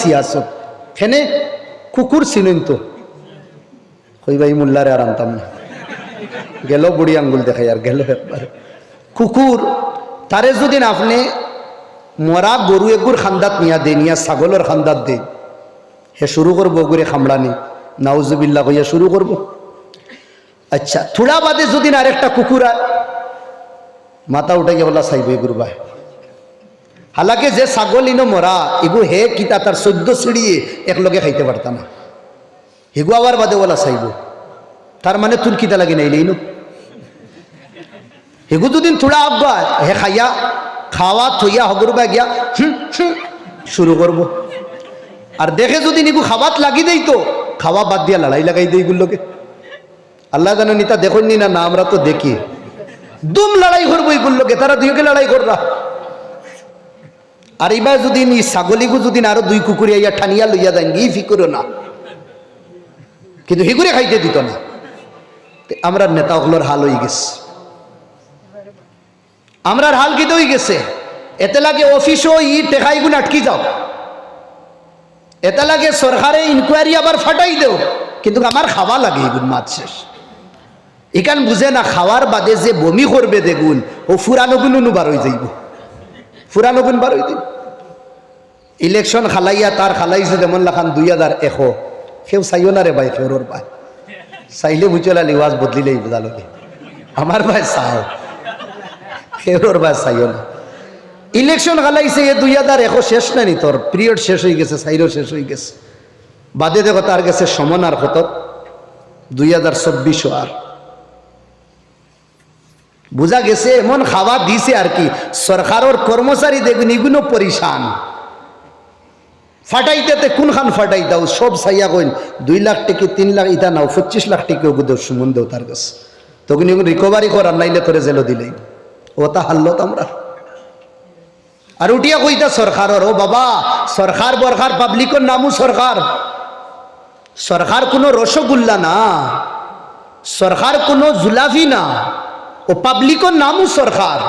সিয়াসত। হেনে কুকুর চিনুন তো। কইবাই মোল্লারে আর আনতাম না। গেল বুড়ি আঙ্গুল দেখাই আর গেল একবার। কুকুর, তারে যদি আপনি মরা গরু এগুর খান্দাত নিয়া দে নিয়া ছাগলের খান্দাত দে হে শুরু করব গুরে খামড়ানি। নাউজুবিল্লা কইয়া শুরু করব। আচ্ছা থোড়া বাদে যদি আর একটা কুকুর মাথা উঠাইয়া বলা চাইব ভাই। হালাকে যে ছাগল ইনো মরা এগু হে কিতা তার চোদ্দ সিঁড়িয়ে একলগে খাইতে পারতাম না। হেগু আবার বাদে বলা চাইব। তার মানে তোর কিতা লাগে নাইলে ইনো? হেগু দুদিন থোড়া আব্বা হে খাইয়া খাওয়া থইয়া হগর বা গিয়া শুরু করব আর দেখে যদি নিগু খাবাত লাগি দেই তো খাওয়া বাদ দিয়া লড়াই লাগাই দেই গুলোকে আল্লাহ জানো নিতা দেখুন নি না আমরা তো দেখি। দুম লড়াই করব এইগুলোকে তারা দুইকে লড়াই কররা আর এবার যদি নি ছাগলিগু যদি আরও দুই কুকুরে ইয়া ঠানিয়া লইয়া দেন, ই ফিকুরো না। কিন্তু হিগুরে খাইতে দিত না। আমরা নেতা হলোর হাল হয়ে গেছে। আমরার হাল কি হয়ে গেছে। এতে লাগে অফিসও ই টেকাইগুন আটকি যাও। এতে লাগে সরকারে ইনকোয়ারি আবার ফাটাই দেও। কিন্তু আমার খাওয়া লাগে এগুন মাছ শেষ। এখান বুঝে না, খাওয়ার বাদে যে বমি করবে দেখুন, ও ফুরানো গুলো বার হয়ে যাইব। ফুরানো গুণ বার হয়ে দিব ইলেকশন খালাইয়া তার খালাইছে যেমন লাখান দুই হাজার এশ। সেও চাইও না রে ভাই ফেরোর ভাই। চাইলে বুঝলা লিওয়াজ বদলিলেই বুঝালকে আমার ভাই চাও। ফেরোর ভাই চাইও না। ইলেকশন খালাইছে এ দুই হাজার এশ শেষ নানি তোর পিরিয়ড শেষ হয়ে গেছে সাইরও শেষ হয়ে গেছে। বাদে দেখো তার গেছে সমন আর কত দুই হাজার চব্বিশও আর বুঝা গেছে, এমন খাওয়া দিছে আর কি। সরকারের কর্মচারী দেখুন, এগুলো পরিশান। ফাটাইতে কোনখান ফাটাই দাও, সব চাইয়া কইন, দুই লাখ টিকি, তিন লাখ, ইটা নাও, পঁচিশ লাখ টিকি সুমন দেও তার কাছে। তখন এগুলো রিকভারি করার নাইলে তোরে জেলো দিলেই। ও তা হারলো তো আমরা। আর উঠিয়া কইতা সরকারের, ও বাবা, সরকার বরকার, পাবলিকের নামও সরকার। সরকার কোনো রসগোল্লা না। সরকার কোনো জুলাফি না। ও পাবলিকের নামও সরকার।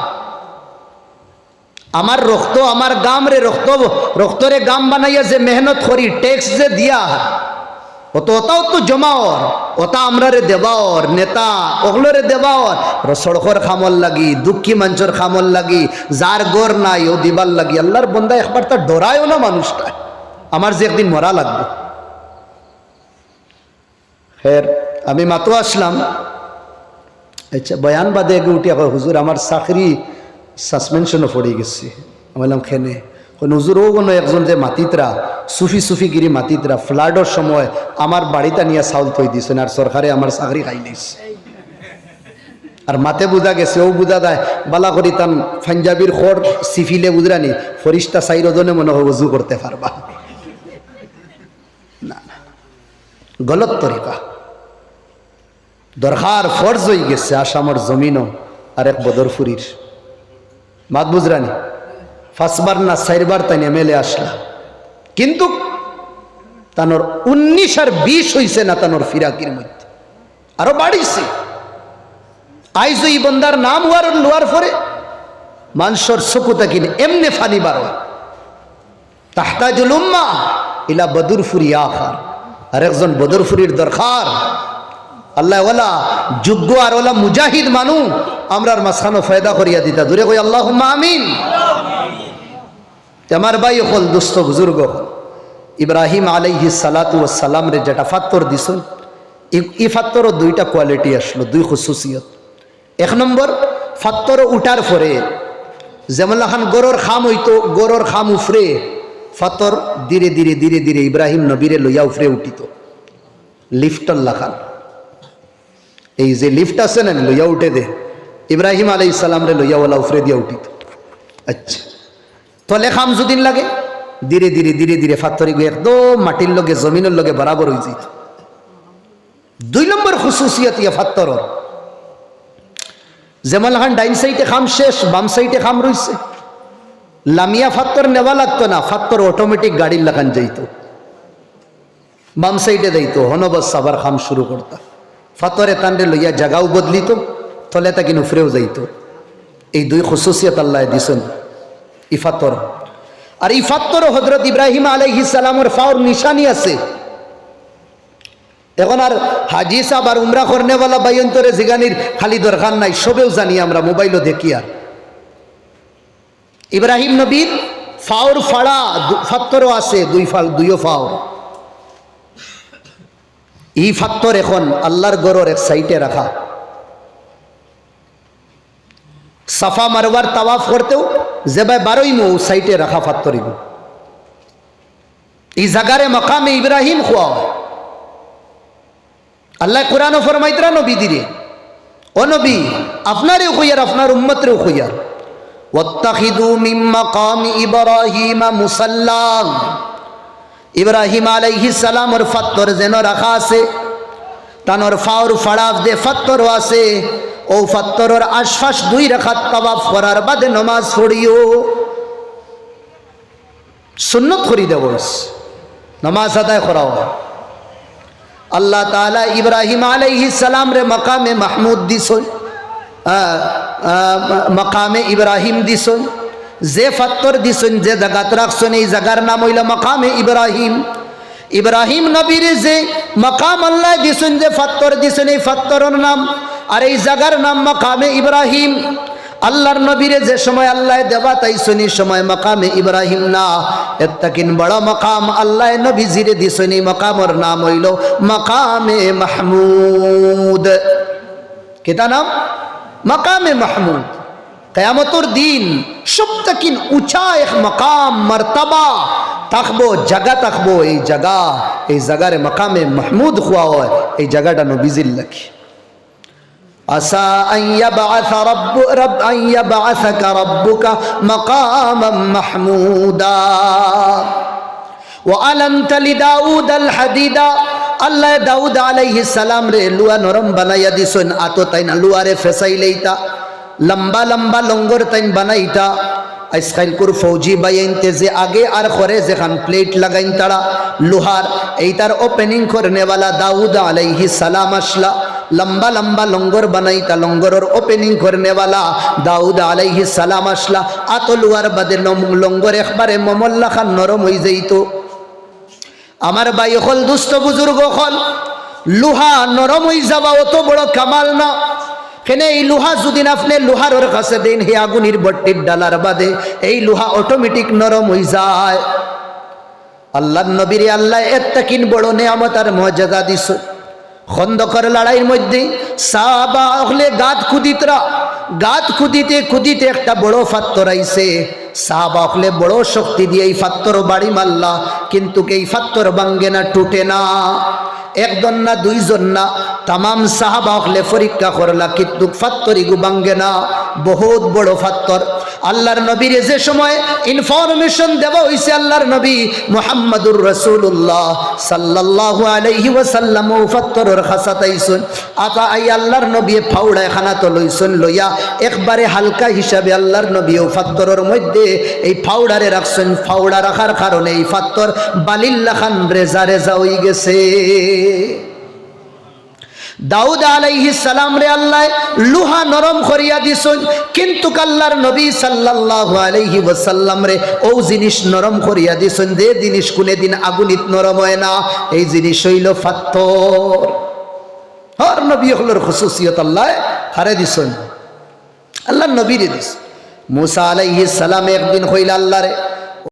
আমার রক্ত, আমার গাম রে রক্ত, রক্তরে গাম বানাইয়া যে মেহনত করি ট্যাক্স যে দিয়া, অত ওটাও তো জমাওর ওটা আমরা রে দেবাওর নেতা ওগুলোরে দেবাওর সড়কর খামল লাগি, দুঃখী মঞ্চর খামল লাগি, যার গর নাই, ও দিবার লাগি, আল্লাহর বন্দা একবার তা ডরায়ও না মানুষটা আমার যে একদিন মরা লাগবে। ফের আমি মাতো আসলাম আচ্ছা বয়ান বাদে এগে উঠি কয় হুজুর আমার চাকরি সাসপেনশনও পড়ে গেছে। বললাম খেনে। কোন হুজুরও কোনো একজন যে মাতিতরা সুফি সুফি গিরি মাতিতরা ফ্লাডর সময় আমার বাড়িতে নিয়ে চাউল থই দিছেন আর সরকারে আমার চাকরি খাই দিছে আর মাতে বুঝা গেছে, ও বুঝা দেয় বালা করি তান পাঞ্জাবির খর সিফিলে বুঝরানি ফরিস্তা চাই রজনে মনে হয় উজু করতে পারবা না গলত তরিকা দরকার ফর্জ হয়ে গেছে আসামর জমিনও আর এক বদরফুরির মাত বুঝরানি? ফার্স্টবার না চারবার তাই এমএলএ আসলা। কিন্তু তানোর উনিশ আর বিশ হইছে না তানোর ফিরাকির মধ্যে। আরও বাড়িছে। আইজ এই বন্দার নাম হওয়ার লোয়ার পরে মানুষের চকু তাকিন এমনি ফানি বার তাহতাজুল উম্মা ইলা বদরফুরি আখার। আর একজন বদরফুরির দরকার আল্লাহ ওলা যোগ্য আর ওলা মুজাহিদ মানু, আমরার মাঝখানো ফায়দা করিয়া দিতা। দূরে কই আল্লাহ আমিন। আমার ভাই হল দুস্থ বুজুর্গ, ইব্রাহিম আলাইহি সালাতু সালাম রে যেটা ফাত্তর দিছুন, ই ফাত্তরও দুইটা কোয়ালিটি আসলো, দুই খুসুসিয়ত। এক নম্বর ফাত্তর উঠার পরে যেমন খান গরর খাম হইতো, গরর খাম উফরে ফাতর ধীরে ধীরে ধীরে ধীরে ইব্রাহিম নবীরে লইয়া উফরে উঠিত। লিফটর লাখান এই যে লিফট আছে না, লইয়া উঠে দে। ইব্রাহিম আলাই ইসালাম রে লইয়া ওলা উফরে দিয়া উঠিত। আচ্ছা। তলে খাম যদিন লাগে, ধীরে ধীরে ধীরে ধীরে ফাত্তরি গিয়ে একদম মাটির লগে, জমিনের লগে বরাবর হয়ে যেত দুই নম্বর খুশুসিয়ত ইয়া ফাত্তরর যেমন খান ডাইন সাইডে খাম শেষ, বাম সাইডে খাম রইছে। লামিয়া ফাত্তর নেওয়া লাগতো না, ফাত্তর অটোমেটিক গাড়ির লাগান যাইত। বাম সাইডে যাইত, হনবস আবার খাম শুরু করতা। ফাতরে তান্ডে লইয়া জাগাও বদলিত তলে তা তাকে নুফরেও যাইত। এই দুই খুসুসিয়ত আল্লাহ দিছেন, ইফাতর। আর এই ফাত্তর হজরত ইব্রাহিম আলাইহিস সালামের ফাওর নিশানি আছে। এখন আর হাজি সাহ আর উমরা করনেওয়ালা বাইন্তরে জিগানির খালি দরকার নাই, সবেও জানি আমরা মোবাইলও দেখি আর। ইব্রাহিম নবীর ফাওর ফাড়া ফাত্তরও আছে, দুই ফাল দুইও ফাওর। এই ফাক্তর এখন আল্লাহর গরর এক সাইটে রাখা। সাফা মারবার তাওয়াফ করতেও যে ভাই বারোই মো সাইটে রাখা ফাত্তর এগুলো এই জাগারে মকামে ইব্রাহিম খোয়া হয়। আল্লাহ কোরআন ফরমাইতরা নবী দিরে। ও নবী আপনারে উখইয়ার আপনার উম্মতরে উখইয়ার ওত্তাহিদু মিম্মা কাম ইব্রাহিমা মুসাল্লাম। ইব্রাহিম আলাইহিস সালামর ফাত্তর যেন রাখা আছে, তানোর ফাওর ফাড়াফ দে ফাত্তর আছে, ও ফাত্তরর আশফাশ দুই রাখাত তাওয়াফ করার বাদে নমাজ পড়িও। সুন্নত করি দেব নমাজ আদায় করাও। আল্লাহ তাআলা ইব্রাহিম সালাম রে মাকামে মাহমুদ দিছই মকামে ইব্রাহিম দিছন যে ফাত্তর দিছন, যে জাগাত রাখছন, এই জাগার নাম হইল মকামে ইব্রাহিম। ইব্রাহিম নবীর যে মকাম আল্লাহ দিছন, যে ফাত্তর দিছন, এই ফাত্তরের নাম। আর এই জাগার নাম মকামে ইব্রাহিম। আল্লাহর নবীরে যে সময় আল্লাহ দেবা তাই শুনি সময় মকামে ইব্রাহিম না। এত্তাকিন বড় মকাম আল্লাহ নবী জিরে দিছনি মকামর নাম হইল মকামে মাহমুদ। কেতা নাম? মকামে মাহমুদ। কেয়ামতর দিন সবথেকিন উঁচা এক মকাম মর্তবা থাকবো জায়গা থাকবো এই জায়গা এই জায়গারে মকামে মাহমুদ হওয়া হয় এই জায়গাটা নবীজির লাখি عسى أن يبعث رب رب أن يبعثك ربك مقاما محمودا وألنت لداود الحديدا আল্লাহ দাউদ আলাইহি সালাম রে লুয়া নরম বানাইয়া দিছন আতো তাই না লুয়ারে ফেসাই লইতা লম্বা লম্বা লঙ্গর তাইন বানাইতা আইসখাইল কুর ফৌজি বাইনতে যে আগে আর করে যেখান প্লেট লাগাইন তারা লোহার। এইটার ওপেনিং করনেওয়ালা দাউদ আলাইহি সালাম আসলা। লম্বা লম্বা লঙ্গর বানাইতা, লঙ্গরের ওপেনিং করনেওয়ালা দাউদ আলাইহি সালাম আসলা। আতো লুয়ার বাদে লঙ্গর একবারে মমল্লা খান নরম হয়ে যাইতো। আমার ভাই হল দুস্থ বুজুর্গ হল। লোহা নরম হয়ে যাওয়া অত বড় কামাল না। কেন এই লোহা যদি আপনি লোহার কাছে দিন, হে আগুনির বট্টির ডালার বাদে, এই লোহা অটোমেটিক নরম হয়ে যায়। আল্লাহ নবীর আল্লাহ এত্তাকিন বড় নেয়ামত আর মর্যাদা দিস খন্দকর লড়াইয়ের মধ্যে সাবা হলে গাত খুদিতরা, গাত খুদিতে খুদিতে একটা বড় ফাত্তর আইছে। সাহাবা হলে বড় শক্তি দিয়ে এই ফাত্তর বাড়ি মারলা, কিন্তু এই ফাত্তর ভাঙ্গে না, টুটে না। একজন না দুইজন না, তামাম সাহাবা হলে পরীক্ষা করলা, কিন্তু ফাত্তরি গুবাঙ্গে না, বহুত বড় ফাত্তর। আল্লাহর নবীর যে সময় ইনফরমেশন দেওয়া হয়েছে আল্লাহর নবী মোহাম্মদুর রসুল্লাহ সাল্লাল্লাহু আলাইহি ওয়াসাল্লাম ও ফাত্তরের খাসাতাইছুন আতা আই আল্লাহর নবী ফাউড়া খানা তো লইছুন লইয়া একবারে হালকা হিসাবে আল্লাহর নবী ও ফাত্তরের মধ্যে এই ফাউড়ারে রাখছেন ফাউড়া রাখার কারণে এই ফাত্তর বালিল্লা খান রেজা রেজা হয়ে গেছে। দাউদ আলাইহি সালাম রে আল্লাহ, লুহা নরম করিয়া দিছন কিন্তু আল্লাহর নবী সাল্লাল্লাহু আলাইহি ওয়াসাল্লাম রে, ও জিনিস নরম করিয়া দিছন যে জিনিস কোনে দিন আগুনিত নরম হয় না, এই জিনিস হইল পাথর হর নবী হলোর খুসুসিয়ত আল্লাহ হারে দিছন আল্লাহর নবীরে দিস। মুসা আলাইহিস সালাম একদিন হইল আল্লাহ রে